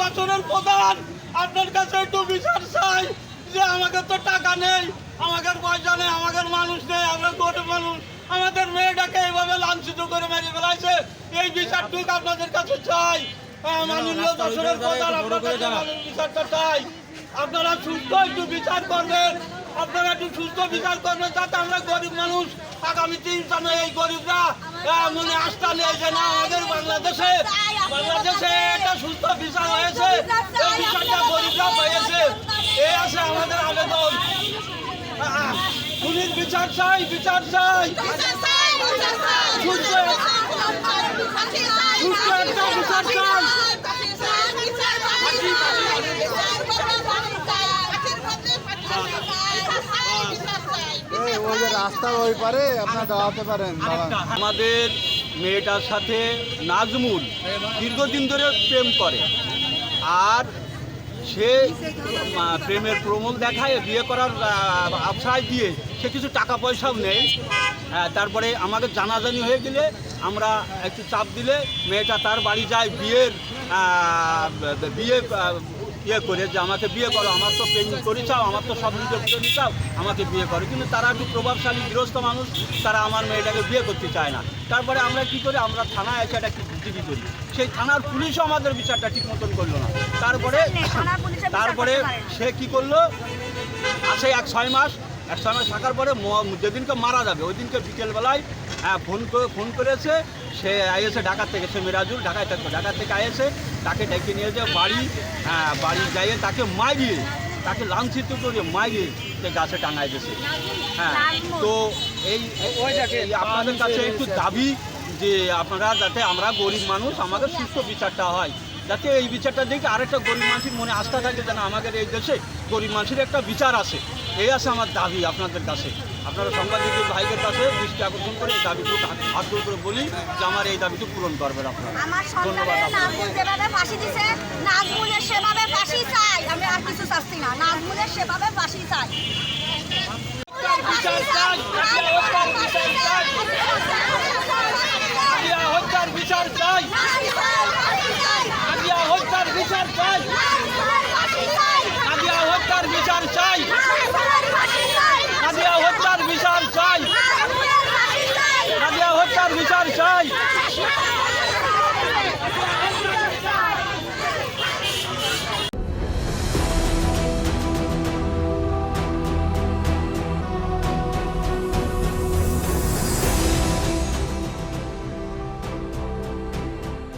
বছরের প্রধান আপনার কাছে একটু বিচার চাই যে আমাদের তো টাকা নেই আমাদের পয়সা নেই আমাদের মানুষ নেই আমরা গরিব মানুষ। আমাদের মেয়েটাকে এইভাবে লাঞ্ছিত করে মেরে ফেলাইছে এই বিচারটুকু আপনাদের কাছে চাই। হ্যাঁ, মাননীয় বছরের প্রধান আপনার কাছে বিচারটা চাই। আপনারা সুস্থ একটু বিচার করবেন আপনারা একটু সুস্থ বিচার করবেন যাতে আমরা গরিব মানুষ আগামী তিন সামনে এই গরিবরা আহ, মনে আস্থা নেই যে না বাংলাদেশে বাংলাদেশে একটা সুস্থ বিচার হয়েছে। এই বিচারটা গরিবরা হয়েছে এই আছে আমাদের আবেদন। খুনির বিচার চাই বিচার চাই। সুস্থ সুস্থ একটা বিচার চাই। ওই যে রাস্তার ওই পারে আপনার দাঁড়াতে পারেন আমাদের মেয়েটার সাথে নাজমুল দীর্ঘদিন ধরে প্রেম করে। আর সে প্রেমের প্রমোল দেখায়, বিয়ে করার আশ্রয় দিয়ে সে কিছু টাকা পয়সাও নেই তারপরে আমাকে জানাজানি হয়ে গেলে আমরা একটু চাপ দিলে মেয়েটা তার বাড়ি যায়, বিয়ের বিয়ে ইয়ে করে যে আমাকে বিয়ে করো আমার তো প্রেম করি চাও আমার তো সব নিজের প্রেম চাও আমাকে বিয়ে করো। কিন্তু তারা একটু প্রভাবশালী গৃহস্থ মানুষ তারা আমার মেয়েটাকে বিয়ে করতে চায় না। তারপরে আমরা কি করি? আমরা থানায় এসে একটা জিডি করি। সেই থানার পুলিশও আমাদের বিচারটা ঠিক মতন করল না। তারপরে তারপরে সে কি করল? আসে এক ছয় মাস এক মাস থাকার পরে যেদিনকে মারা যাবে ওই দিনকে বিকেলবেলায় হ্যাঁ ফোন করে ফোন করেছে সে আইএসে ঢাকা থেকে সে মিরাজুল ঢাকায় থাকতো। ঢাকা থেকে আইএসে তাকে ডেকে নিয়ে যে বাড়ি হ্যাঁ বাড়ি যাইয়ে তাকে মারিয়ে তাকে লাঞ্ছিত করে মারিয়ে সে গাছে টাঙায় দিয়েছে। হ্যাঁ তো এই আপনাদের কাছে একটু দাবি যে আপনারা যাতে আমরা গরিব মানুষ আমাদের সুস্থ বিচারটা হয়। যাতে এই বিচারটা দেখে আরেকটা গরিব মানুষের মনে আস্থা থাকে যেন আমাদের এই দেশে গরিব মানুষের একটা বিচার আছে। এই আছে আমার দাবি আপনাদের কাছে। আপনারা সাংবাদিকের ভাইদের কাছে দৃষ্টি আকর্ষণ করে এই দাবিটুকু হাত করে বলি যে আমার এই দাবিটুকু পূরণ করবেন আপনারা। ধন্যবাদ